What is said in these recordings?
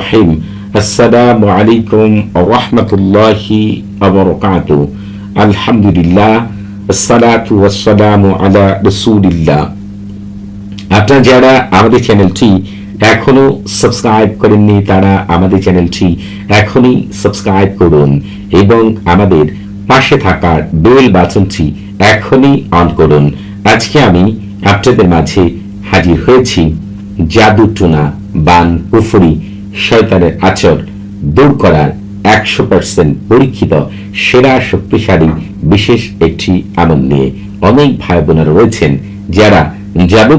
রহিম। আসসালামু আলাইকুম রহমতুল্লাহি আবরকাতু আলহামদুলিল্লাহ, আসসালাতু ওয়াসসালামু আলা রাসূলিল্লাহ। আপনারা যারা আমাদের চ্যানেলটি এখনও সাবস্ক্রাইব করেননি, তারা আমাদের চ্যানেলটি এখনই সাবস্ক্রাইব করুন এবং আমাদের পাশে থাকা বেল বাটনটি এখনই অন করুন। আজকে আমি আপনাদের মাঝে হাজির হয়েছি জাদু টুনা বান পুফুরি শয়তানের আচর দূর করার একশো পার্সেন্ট পরীক্ষিত, সেরা, শক্তিশালী, বিশেষ একটি আমল নিয়ে অনেক ভাই বোনেরা রয়েছেন যারা জাদু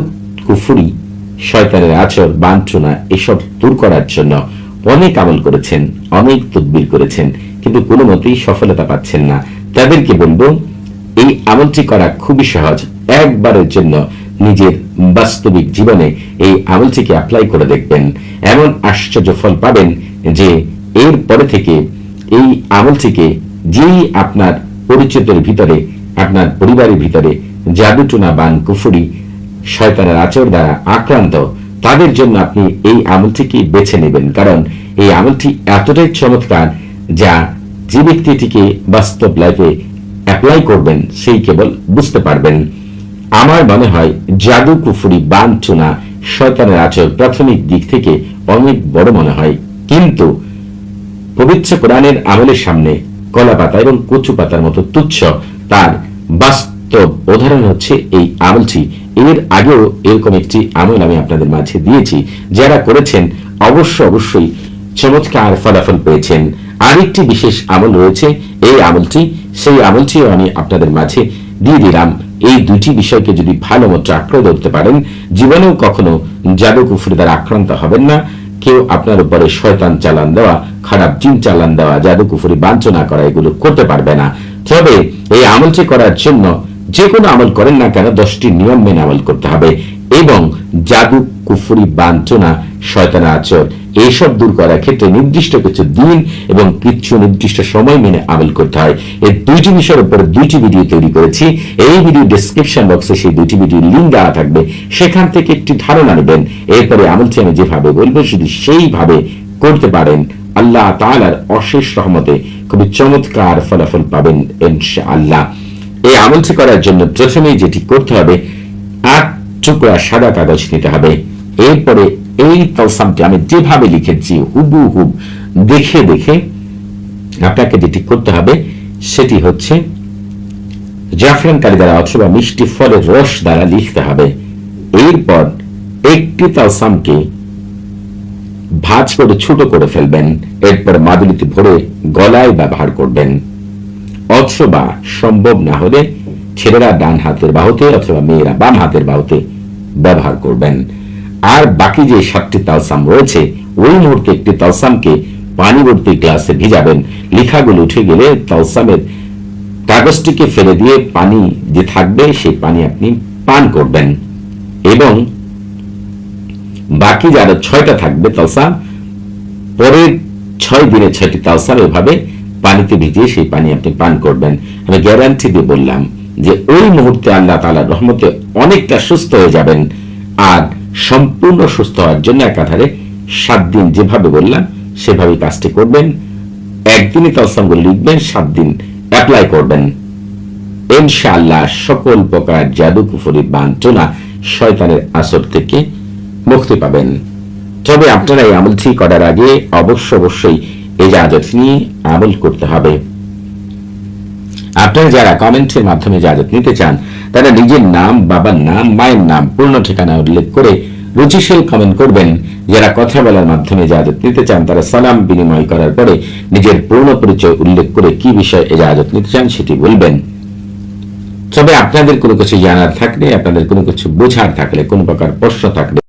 কুফুরি, শয়তানের আচর, বাঞ্ছনা এসব দূর করার জন্য অনেক আমল করেছেন, অনেক তদবির করেছেন, কিন্তু কোনো মতেই সফলতা পাচ্ছেন না। তাদেরকে বলব, এই আমলটি করা খুবই সহজ। একবারের জন্য নিজের বাস্তবিক জীবনে এই আমলটিকে অ্যাপ্লাই করে দেখবেন। এমন আশ্চর্য ফল পাবেন যে এর পরে থেকে এই আমলটিকে যেই আপনার পরিচিতের ভিতরে, আপনার পরিবারের ভিতরে জাদুটুনা বান কুফুরি শয়তানের আচর দ্বারা আক্রান্ত, তাদের জন্য আপনি এই আমলটিকে বেছে নেবেন। কারণ এই আমলটি এতটাই চমৎকার যা যে ব্যক্তিটিকে বাস্তব লাইফে অ্যাপ্লাই করবেন, সেই কেবল বুঝতে পারবেন। আমার মনে হয় জাদু কুফুরি বাঞ্ছনা শয়তানের আচর প্রাথমিক দিক থেকে অনেক বড় মনে হয়। কিন্তু পবিত্র কোরআনের আমলের সামনে কলা পাতা এবং কচু পাতার মতো তুচ্ছ তার বাস্তব উদাহরণ হচ্ছে এই আমলটি। এর আগেও এরকম একটি আমল আমি আপনাদের মাঝে দিয়েছি। যারা করেছেন, অবশ্য অবশ্যই চমৎকার ফলাফল পেয়েছেন। আরেকটি বিশেষ আমল রয়েছে, এই আমলটি। সেই আমলটিও আমি আপনাদের মাঝে দিয়ে দিলাম। এই দুটি বিষয়কে যদি ভালো মতো আঁকড়ে ধরতে পারেন, জীবনেও কখনো জাদু কুফুরি দ্বারা আক্রান্ত হবেন না। কেউ আপনার উপরে শয়তান চালান দেওয়া, খারাপ জিন চালান দেওয়া জাদু কুফুরি বাঞ্ছনা করা, এগুলো করতে পারবে না। তবে এই আমলটি করার জন্য যে কোনো আমল করেন না কেন, দশটি নিয়ম মেনে আমল করতে হবে। এবং জাদু কুফুরি বাঞ্ছনা শয়তানা আচর এইসব দূর করার ক্ষেত্রে নির্দিষ্ট কিছু দিন এবং কিছু নির্দিষ্ট সময় মেনে আমল করতে হয়। এই দুইটি বিষয়ের উপরে দুইটি ভিডিও তৈরি করেছি। এই ভিডিও ডিসক্রিপশন বক্সে সেই দুইটি ভিডিও লিঙ্ক দেওয়া থাকবে। সেখান থেকে একটি ধারণা নেবেন। এরপরে আমলটি আমি যেভাবে বলব যদি সেইভাবে করতে পারেন। আল্লাহ তাআলার অশেষ রহমতে খুবই চমৎকার ফলাফল পাবেন ইনশাআল্লাহ। এই আমলটি করার জন্য প্রথমেই যেটি করতে হবে, আট টুকরা সাদা কাগজ নিতে হবে। এরপরে এই তলসামটি আমি যেভাবে লিখেছি হুবু হুব দেখে দেখে আপনাকে যেটি করতে হবে, সেটি হচ্ছে জাফরান কালি দ্বারা অথবা মিষ্টি ফলের রস দ্বারা লিখতে হবে। এরপর একটি তালসামকে ভাজ করে ছোট করে ফেলবেন, এরপর মাদুলিতে ভরে গলায় ব্যবহার করবেন। অথবা সম্ভব না হলে ছেলেরা ডান হাতের বাহুতে অথবা মেয়েরা বাম হাতের বাহুতে ব্যবহার করবেন। আর বাকি যে সাতটি তালসাম রয়েছে, ওই মুহূর্তে একটি তালসামকে পানি ভর্তি গ্লাসে ভিজাবেন। লেখাগুলো উঠে গেলে তালসামের কাগজটিকে ফেলে দিয়ে পানি যে থাকবে, সেই পানি আপনি পান করবেন। এবং বাকি যারা ছয়টা থাকবে তালসাম, পরের ছয় দিনে ছয়টি তালসাম এভাবে পানিতে ভিজিয়ে সেই পানি আপনি পান করবেন। আমি গ্যারান্টি দিয়ে বললাম যে ওই মুহূর্তে আল্লাহ তালার রহমতে অনেকটা সুস্থ হয়ে যাবেন। আর সম্পূর্ণ সুস্থ হওয়ার জন্য একাধারে সাত দিন যেভাবে বললাম সেভাবে কাজটি করবেন। একদিনই তালসামগুলো লিখবেন, সাত দিন অ্যাপ্লাই করবেন। ইনশাআল্লাহ সকল প্রকার জাদু কুফরি বাঞ্ছনা শয়তানের আসর থেকে মুক্তি পাবেন। তবে আপনারা এই আমলটি করার আগে অবশ্য অবশ্যই এজাজত নিয়ে আমল করতে হবে। আপনারা যারা কমেন্টের মাধ্যমে ইজাজত নিতে চান তারা নিজের নাম, বাবার নাম, মায়ের নাম, পূর্ণ ঠিকানা উল্লেখ করে রুচিশীল কমেন্ট করবেন। যারা কথা বলার মাধ্যমে এজাজত নিতে চান, তারা সালাম বিনিময় করার পরে নিজের পূর্ণ পরিচয় উল্লেখ করে কি বিষয়ে এজাজত নিতে চান সেটি বলবেন। তবে আপনাদের কোনো কিছু জানার থাকলে, আপনাদের কোনো কিছু বোঝার থাকলে, কোনো প্রকার প্রশ্ন থাকলে